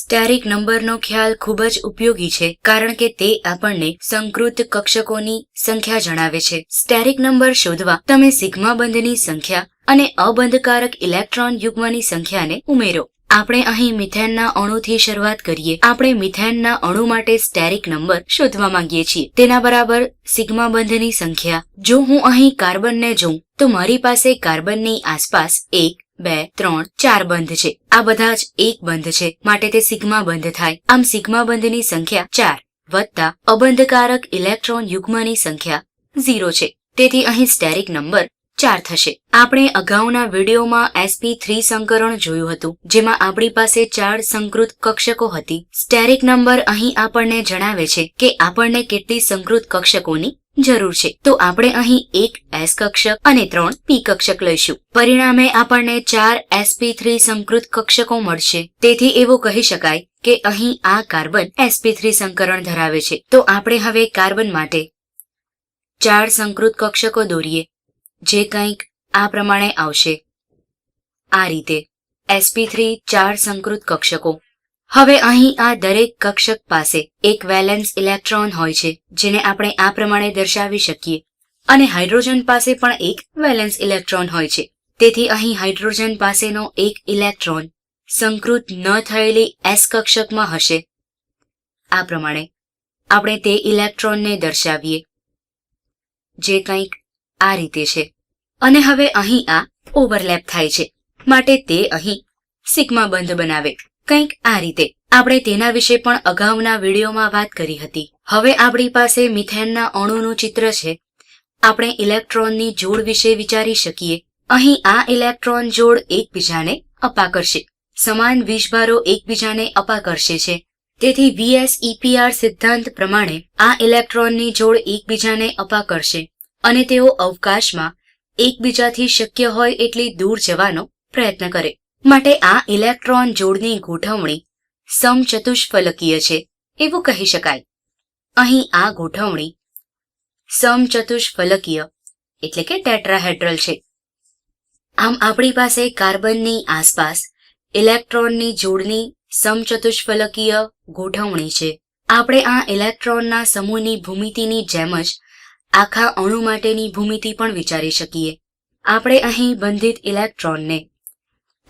સ્ટેરિક નંબરનો ખ્યાલ ખૂબ જ ઉપયોગી છે, કારણ કે તે આપણને સંકૃત કક્ષકોની સંખ્યા જણાવે છે. સ્ટેરિક નંબર શોધવા તમે સિગ્મા બંધની સંખ્યા અને અબંધકારક ઇલેક્ટ્રોન યુગ્મની સંખ્યાને ઉમેરો. આપણે અહીં મિથેનના અણુથી શરૂઆત કરીએ. આપણે મિથેનના અણુ માટે સ્ટેરિક નંબર શોધવા માંગીએ છીએ. તેના બરાબર સિગ્મા બંધની સંખ્યા. જો હું અહીં કાર્બનને જોઉં, તો મારી પાસે કાર્બનની આસપાસ એક બે, ત્રણ, ચાર બંધ છે. આ બધા જ એક બંધ છે. માટે તે સિગ્મા બંધ થાય. આમ સિગ્મા બંધની સંખ્યા ચાર વત્તા અબંધકારક ઇલેક્ટ્રોન યુગ્મની સંખ્યા ઝીરો છે. તેથી અહીં સ્ટેરિક નંબર ચાર થશે. આપણે અગાઉના વિડીયોમાં એસપી થ્રી સંકરણ જોયું હતું, જેમાં આપણી પાસે ચાર સંકૃત કક્ષકો હતી. સ્ટેરિક નંબર અહીં આપણને જણાવે છે કે આપણને કેટલી સંકૃત કક્ષકોની જરૂર છે. તો આપણે અહીં એક એસ કક્ષક અને ત્રણ પી કક્ષક લઈશું. પરિણામે આપણને ચાર એસપી થ્રી સંકૃત કક્ષકો મળશે. તેથી એવું કહી શકાય કે અહીં આ કાર્બન એસપી થ્રી સંકરણ ધરાવે છે. તો આપણે હવે કાર્બન માટે ચાર સંકૃત કક્ષકો દોરીએ. જે કંઈક આ પ્રમાણે આવશે. આ રીતે એસપી થ્રી ચાર સંકૃત કક્ષકો. હવે અહીં આ દરેક કક્ષક પાસે એક વેલેન્સ ઇલેક્ટ્રોન હોય છે, જેને આપણે આ પ્રમાણે દર્શાવી શકીએ. અને હાઇડ્રોજન પાસે પણ એક વેલેન્સ ઇલેક્ટ્રોન હોય છે. તેથી અહીં હાઇડ્રોજન પાસેનો એક ઇલેક્ટ્રોન સંકૃત ન થયેલી એસ કક્ષકમાં હશે. આ પ્રમાણે આપણે તે ઇલેક્ટ્રોનને દર્શાવીએ, જે કંઈક આ રીતે છે. અને હવે અહીં આ ઓવરલેપ થાય છે. માટે તે અહીં સિગ્મા બંધ બનાવે. કંઈક આ રીતે. આપણે તેના વિશે પણ અગાઉના વિડીયોમાં વાત કરી હતી. હવે આપણી પાસે મિથેનના અણુનું ચિત્ર છે. આપણે ઇલેક્ટ્રોનની જોડ વિશે વિચારી શકીએ. અહીં આ ઇલેક્ટ્રોન જોડ એકબીજાને અપા કરશે સમાન વીજભારો એકબીજાને અપા કરશે છે. તેથી વીએસઈપીઆર સિદ્ધાંત પ્રમાણે આ ઇલેક્ટ્રોનની જોડ એકબીજાને અપા કરશે અને તેઓ અવકાશમાં એકબીજાથી શક્ય હોય એટલી દૂર જવાનો પ્રયત્ન કરે. માટે આ ઇલેક્ટ્રોન જોડની ગોઠવણી સમચતુષ્ફલકીય છે એવું કહી શકાય. અહીં આ ગોઠવણી સમચતુષ્ફલકીય એટલે કે ટેટ્રાહેડ્રલ છે. આમ આપણી પાસે કાર્બનની આસપાસ ઇલેક્ટ્રોનની જોડની સમચતુષ્ફલકીય ગોઠવણી છે. આપણે આ ઇલેક્ટ્રોનના સમૂહની ભૂમિતિની જેમ જ આખા અણુ માટેની ભૂમિતિ પણ વિચારી શકીએ. આપણે અહીં બંધિત ઇલેક્ટ્રોનને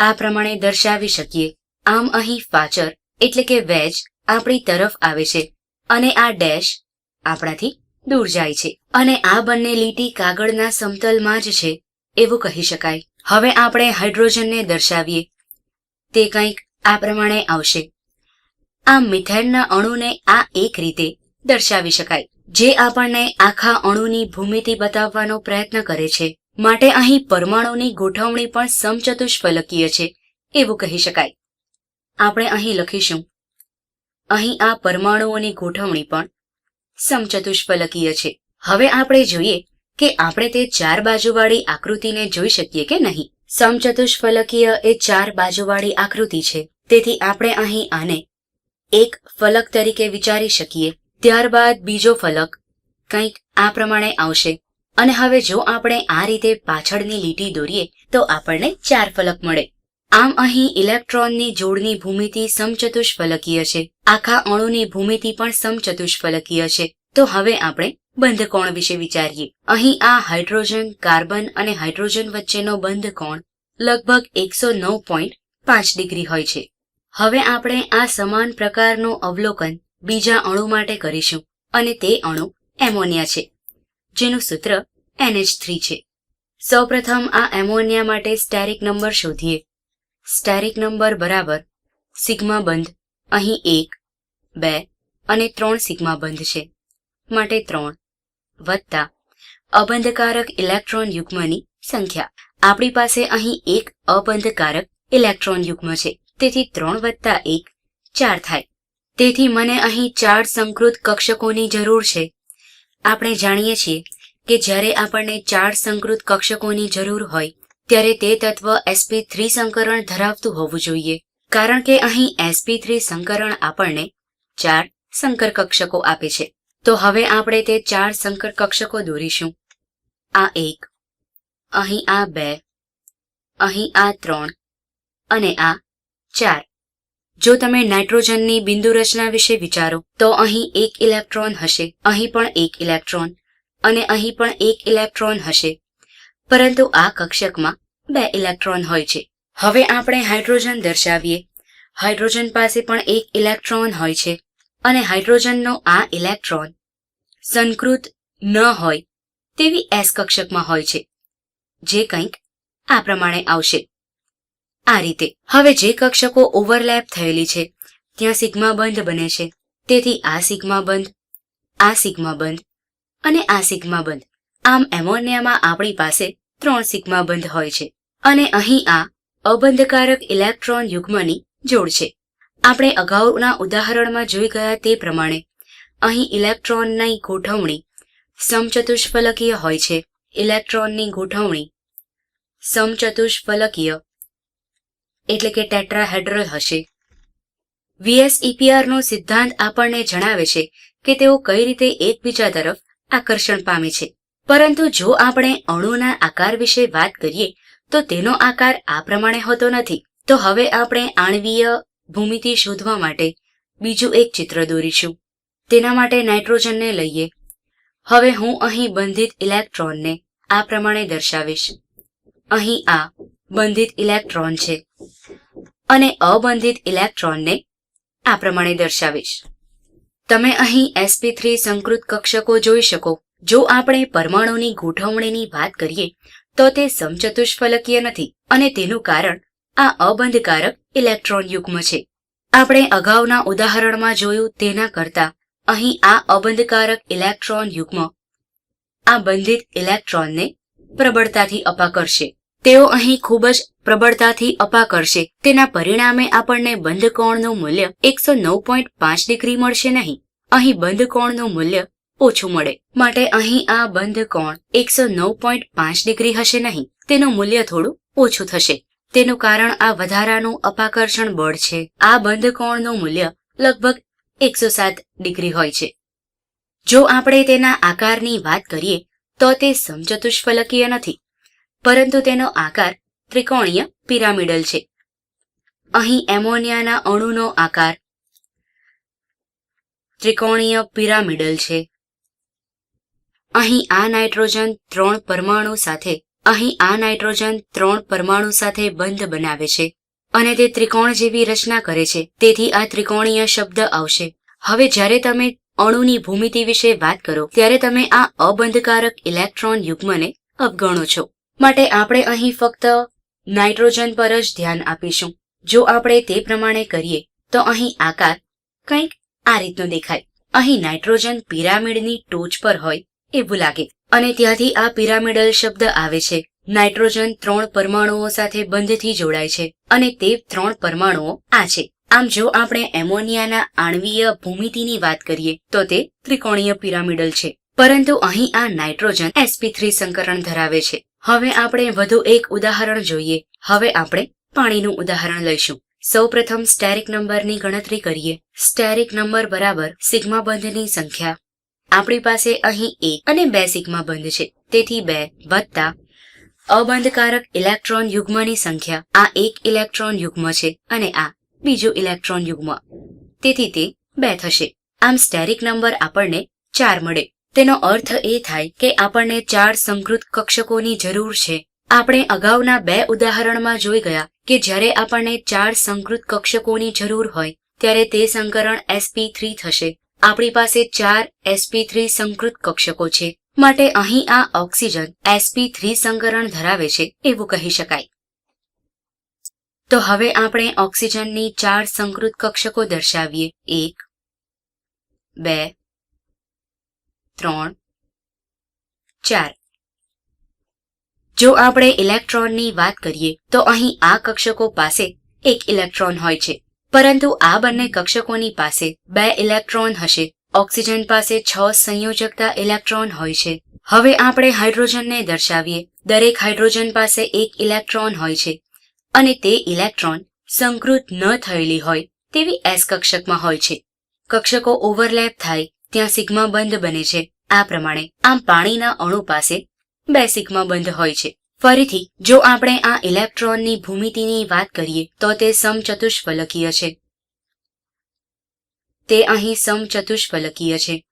આ પ્રમાણે દર્શાવી શકીએ. આમ અહીં ફાચર એટલે કે વેજ, આપણી તરફ આવે છે. અને આ ડેશ, આપણાથી દૂર જાય છે. અને આ બંને લીટી કાગળના સમતલમાં જ છે, એવું કહી શકાય. હવે આપણે હાઇડ્રોજનને દર્શાવીએ. તે કંઈક આ પ્રમાણે આવશે. આ મિથેનના અણુને આ એક રીતે દર્શાવી શકાય. જે આપણને આખા અણુની ભૂમિતિ બતાવવાનો પ્રયત્ન કરે છે. માટે અહીં પરમાણુની ગોઠવણી પણ સમચતુષ્ફલકીય છે, એવું કહી શકાય. આપણે અહીં લખીશું. અહીં આ પરમાણુઓની ગોઠવણી પણ સમચતુષ્ફલકીય છે. હવે આપણે જોઈએ કે આપણે તે ચાર બાજુવાળી આકૃતિને જોઈ શકીએ કે નહીં. સમચતુષ્ફલકીય એ ચાર બાજુવાળી આકૃતિ છે. તેથી આપણે અહીં આને એક ફલક તરીકે વિચારી શકીએ. ત્યારબાદ બીજો ફલક કંઈક આ પ્રમાણે આવશે. અને હવે જો આપણે આ રીતે પાછળની લીટી દોરીએ, તો આપણને ચાર ફલક મળે. આમ અહીં ઇલેક્ટ્રોનની જોડની ભૂમિતિ સમચતુષ્ફલકીય છે. આખા અણુની ભૂમિતિ પણ સમચતુષ્ફલકીય છે. તો હવે આપણે બંધ કોણ વિશે વિચારીએ. અહીં આ હાઇડ્રોજન, કાર્બન અને હાઇડ્રોજન વચ્ચેનો બંધ કોણ લગભગ એકસો નવ પોઈન્ટ પાંચ ડિગ્રી હોય છે. હવે આપણે આ સમાન પ્રકારનું અવલોકન બીજા અણુ માટે કરીશું, અને તે અણુ એમોનિયા છે. જેનું સૂત્ર NH3 છે. સૌપ્રથમ આ એમોનિયા માટે સ્ટેરિક નંબર શોધીએ. સ્ટેરિક નંબર બરાબર સિગ્મા બંધ, અહીં એક, બે અને ત્રણ સિગ્મા બંધ છે. માટે ત્રણ વત્તા અબંધકારક ઇલેક્ટ્રોન યુગ્મની સંખ્યા. આપણી પાસે અહીં એક અબંધકારક ઇલેક્ટ્રોન યુગ્મ છે. તેથી ત્રણ વત્તા એક ચાર થાય. તેથી મને અહીં ચાર સંકૃત કક્ષકોની જરૂર છે. આપણે જાણીએ છીએ કે જ્યારે આપણને ચાર સંકૃત કક્ષકોની જરૂર હોય, ત્યારે તે તત્વ એસપી થ્રી સંકરણ ધરાવતું હોવું જોઈએ. કારણ કે અહીં એસપી થ્રી સંકરણ આપણને ચાર સંકર કક્ષકો આપે છે. તો હવે આપણે તે ચાર સંકર કક્ષકો દોરીશું. આ એક, અહીં આ બે, અહીં આ ત્રણ અને આ ચાર. જો તમે નાઇટ્રોજનની બિંદુ રચના વિશે વિચારો, તો અહીં એક ઇલેક્ટ્રોન હશે, અહીં પણ એક ઇલેક્ટ્રોન. અને અહીં પણ એક ઇલેક્ટ્રોન હશે. પરંતુ આ કક્ષકમાં બે ઇલેક્ટ્રોન હોય છે. હવે આપણે હાઇડ્રોજન દર્શાવીએ. હાઇડ્રોજન પાસે પણ એક ઇલેક્ટ્રોન હોય છે અને હાઇડ્રોજનનો આ ઇલેક્ટ્રોન સંકૃત ન હોય તેવી એસ કક્ષકમાં હોય છે. જે કંઈક આ પ્રમાણે આવશે. આ રીતે. હવે જે કક્ષકો ઓવરલેપ થયેલી છે, ત્યાં સિગ્મા બંધ બને છે. તેથી આ સિગ્મા બંધ, આ સિગ્મા બંધ અને આ સિગ્મા બંધ આમ એમોનિયામાં આપણી પાસે ત્રણ સિગ્મા બંધ હોય છે અને અહીં આ અબંધકારક ઇલેક્ટ્રોન યુગ્મની જોડ છે. આપણે અગાઉના ઉદાહરણમાં જોઈ ગયા તે પ્રમાણે અહીં ઇલેક્ટ્રોનની ગોઠવણી સમચતુષ્ફલકીય હોય છે. ઇલેક્ટ્રોનની ગોઠવણી સમચતુષ્ફલકીય એટલે કે ટેટ્રાહેડ્રલ હશે. વીએસઈપીઆરનો નો સિદ્ધાંત આપણને જણાવે છે કે તેઓ કઈ રીતે એકબીજા તરફ આકર્ષણ પામે છે. પરંતુ જો આપણે અણુના આકાર વિશે વાત કરીએ, તો તેનો આકાર આ પ્રમાણે હોતો નથી. તો હવે આપણે આણવીય ભૂમિતિ શોધવા માટે બીજું એક ચિત્ર દોરીશું. તેના માટે નાઇટ્રોજનને લઈએ. હવે હું અહીં બંધિત ઇલેક્ટ્રોનને આ પ્રમાણે દર્શાવીશ. અહીં આ બંધિત ઇલેક્ટ્રોન છે. અને અબંધિત ઇલેક્ટ્રોનને આ પ્રમાણે દર્શાવીશ. તમે અહીં એસપી થ્રી સંકૃત કક્ષકો જોઈ શકો. જો આપણે પરમાણુની ગોઠવણીની વાત કરીએ, તો તે સમચતુષ્ફલકીય નથી અને તેનું કારણ આ અબંધકારક ઇલેક્ટ્રોન યુગ્મ છે. આપણે અગાઉના ઉદાહરણમાં જોયું તેના કરતા અહીં આ અબંધકારક ઇલેક્ટ્રોન યુગ્મ આ બંધિત ઇલેક્ટ્રોનને પ્રબળતાથી અપાકર્ષે તેઓ અહીં ખૂબ જ પ્રબળતાથી અપા કરશે તેના પરિણામે આપણને બંધ કોણનું મૂલ્ય એકસો નવ પોઈન્ટ પાંચ ડિગ્રી મળશે નહીં. અહીં બંધ કોણનું મૂલ્ય ઓછું મળે. માટે અહીં આ બંધ કોણ એકસો નવ પોઈન્ટ પાંચ ડિગ્રી હશે નહીં. તેનું મૂલ્ય થોડું ઓછું થશે. તેનું કારણ આ વધારાનું અપાકર્ષણ બળ છે. આ બંધ કોણનું મૂલ્ય લગભગ એકસો સાત ડિગ્રી હોય છે. જો આપણે તેના આકારની વાત કરીએ, તો તે સમચતુષ્ફલકીય નથી. પરંતુ તેનો આકાર ત્રિકોણીય પિરામિડલ છે. અહીં એમોનિયાના અણુનો આકાર ત્રિકોણીય પિરામિડલ છે. અહીં આ નાઇટ્રોજન ત્રણ પરમાણુ સાથે, અહીં આ નાઇટ્રોજન ત્રણ પરમાણુ સાથે બંધ બનાવે છે અને તે ત્રિકોણ જેવી રચના કરે છે. તેથી આ ત્રિકોણીય શબ્દ આવશે. હવે જ્યારે તમે અણુની ભૂમિતિ વિશે વાત કરો, ત્યારે તમે આ અબંધકારક ઇલેક્ટ્રોન યુગ્મને અવગણો છો. માટે આપણે અહીં ફક્ત નાઇટ્રોજન પર જ ધ્યાન આપીશું. જો આપણે તે પ્રમાણે કરીએ, તો અહીં આકાર કંઈક આ રીતનો દેખાય. અહીં નાઇટ્રોજન પિરામિડની ટોચ પર હોય એવું લાગે. અને ત્યાંથી આ પિરામિડલ શબ્દ આવે છે. નાઇટ્રોજન ત્રણ પરમાણુઓ સાથે બંધથી જોડાય છે. અને તે ત્રણ પરમાણુઓ આ છે. આમ જો આપણે એમોનિયાના આણવીય ભૂમિતિની વાત કરીએ, તો તે ત્રિકોણીય પિરામિડલ છે. પરંતુ અહીં આ નાઇટ્રોજન એસપી થ્રી સંકરણ ધરાવે છે. હવે આપણે વધુ એક ઉદાહરણ જોઈએ. હવે આપણે પાણીનું ઉદાહરણ લઈશું. સૌપ્રથમ સ્ટેરિક નંબરની ગણતરી કરીએ. સ્ટેરિક નંબર બરાબર સિગ્મા બંધની સંખ્યા. આપણી પાસે અહીં એક અને બે સિગ્મા બંધ છે. તેથી બે વત્તા અબંધકારક ઇલેક્ટ્રોન યુગ્મની સંખ્યા. આ એક ઇલેક્ટ્રોન યુગ્મ છે અને આ બીજું ઇલેક્ટ્રોન યુગ્મ. તેથી તે બે થશે. આમ સ્ટેરિક નંબર આપણને ચાર મળે. તેનો અર્થ એ થાય કે આપણને ચાર સંકૃત કક્ષકોની જરૂર છે. આપણે અગાઉના બે ઉદાહરણમાં જોઈ ગયા કે જ્યારે આપણને ચાર સંકૃત કક્ષકોની જરૂર હોય, ત્યારે તે સંકરણ એસપી થ્રી થશે. આપણી પાસે ચાર એસપી થ્રી સંકૃત કક્ષકો છે. માટે અહીં આ ઓક્સિજન એસપી થ્રી સંકરણ ધરાવે છે, એવું કહી શકાય. તો હવે આપણે ઓક્સિજનની ચાર સંકૃત કક્ષકો દર્શાવીએ. એક, બે ત્રણ, ચાર. જો આપણે ઇલેક્ટ્રોનની વાત કરીએ, તો અહીં આ કક્ષકો પાસે એક ઇલેક્ટ્રોન હોય છે. પરંતુ આ બંને કક્ષકોની પાસે બે ઇલેક્ટ્રોન હશે. ઓક્સિજન પાસે છ સંયોજકતા ઇલેક્ટ્રોન હોય છે. હવે આપણે હાઇડ્રોજનને દર્શાવીએ. દરેક હાઇડ્રોજન પાસે એક ઇલેક્ટ્રોન હોય છે. અને તે ઇલેક્ટ્રોન સંકૃત ન થયેલી હોય તેવી એસ કક્ષકમાં હોય છે. કક્ષકો ઓવરલેપ થાય ત્યાં સિગ્મા બંધ બને છે. આ પ્રમાણે આમ પાણીના અણુ પાસે બે સિગ્મા બંધ હોય છે. ફરીથી, જો આપણે આ ઇલેક્ટ્રોનની ભૂમિતિની વાત કરીએ, તો તે સમચતુષ્ફલકીય છે. તે અહીં સમચતુષ્ફલકીય છે.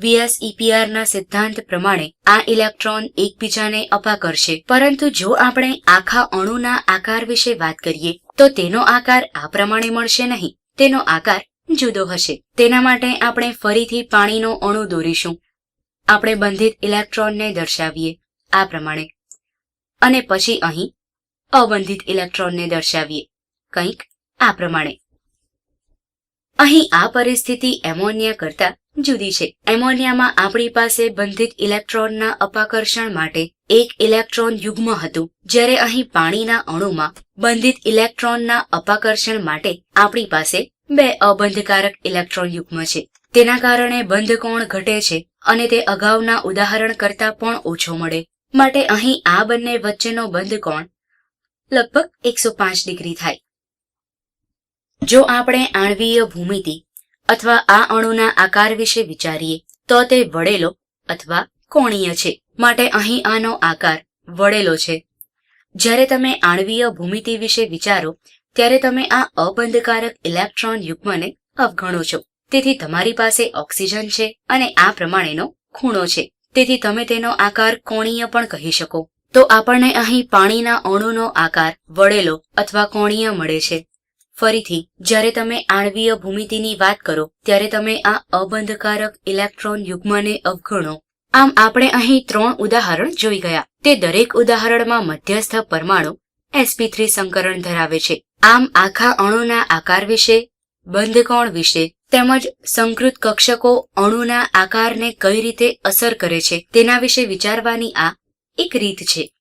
વીએસઈપીઆરના સિદ્ધાંત પ્રમાણે આ ઇલેક્ટ્રોન એકબીજાને અપા કરશે પરંતુ જો આપણે આખા અણુના આકાર વિશે વાત કરીએ, તો તેનો આકાર આ પ્રમાણે મળશે નહીં. તેનો આકાર જુદો હશે. તેના માટે આપણે ફરીથી પાણીનો અણુ દોરીશું. આપણે બંધિત ઇલેક્ટ્રોનને દર્શાવીએ, આ પ્રમાણે. અને પછી અહીં અબંધિત ઇલેક્ટ્રોનને દર્શાવીએ, કંઈક આ પ્રમાણે. અહીં આ પરિસ્થિતિ એમોનિયા કરતા જુદી છે. એમોનિયામાં આપણી પાસે બંધિત ઇલેક્ટ્રોનના અપાકર્ષણ માટે એક ઇલેક્ટ્રોન યુગ્મ હતું. જ્યારે અહીં પાણીના અણુમાં બંધિત ઇલેક્ટ્રોનના અપાકર્ષણ માટે આપણી પાસે બે અબંધકારક ઇલેક્ટ્રોન યુગ્મ છે. તેના કારણે બંધ કોણ ઘટે છે અને તે અગાઉના ઉદાહરણ કરતા પણ ઓછો મળે. માટે અહીં આ બંને વચ્ચેનો બંધ કોણ લગભગ એકસો ડિગ્રી થાય. જો આપણે આણવીય ભૂમિતિ અથવા આ અણુના આકાર વિશે વિચારીએ, તો તે વળેલો અથવા કોણીય છે. માટે અહીં આનો આકાર વળેલો છે. જ્યારે તમે આણવીય ભૂમિતિ વિશે વિચારો ત્યારે તમે આ અબંધકારક ઇલેક્ટ્રોન યુગ્મને અવગણો છો. તેથી તમારી પાસે ઓક્સિજન છે અને આ પ્રમાણેનો ખૂણો છે. તેથી તમે તેનો આકાર કોણીય પણ કહી શકો. તો આપણને અહીં પાણીના અણુનો આકાર વળેલો અથવા કોણીય મળે છે. ફરીથી, જ્યારે તમે આણવીય ભૂમિતિની વાત કરો, ત્યારે તમે આ અબંધકારક ઇલેક્ટ્રોન યુગ્મને અવગણો. આમ આપણે અહીં ત્રણ ઉદાહરણ જોઈ ગયા. તે દરેક ઉદાહરણમાં મધ્યસ્થ પરમાણુ એસપી થ્રી સંકરણ ધરાવે છે. આમ આખા અણુના આકાર વિશે, બંધકોણ વિશે તેમજ સંકૃત કક્ષકો અણુના આકારને કઈ રીતે અસર કરે છે તેના વિશે વિચારવાની આ એક રીત છે.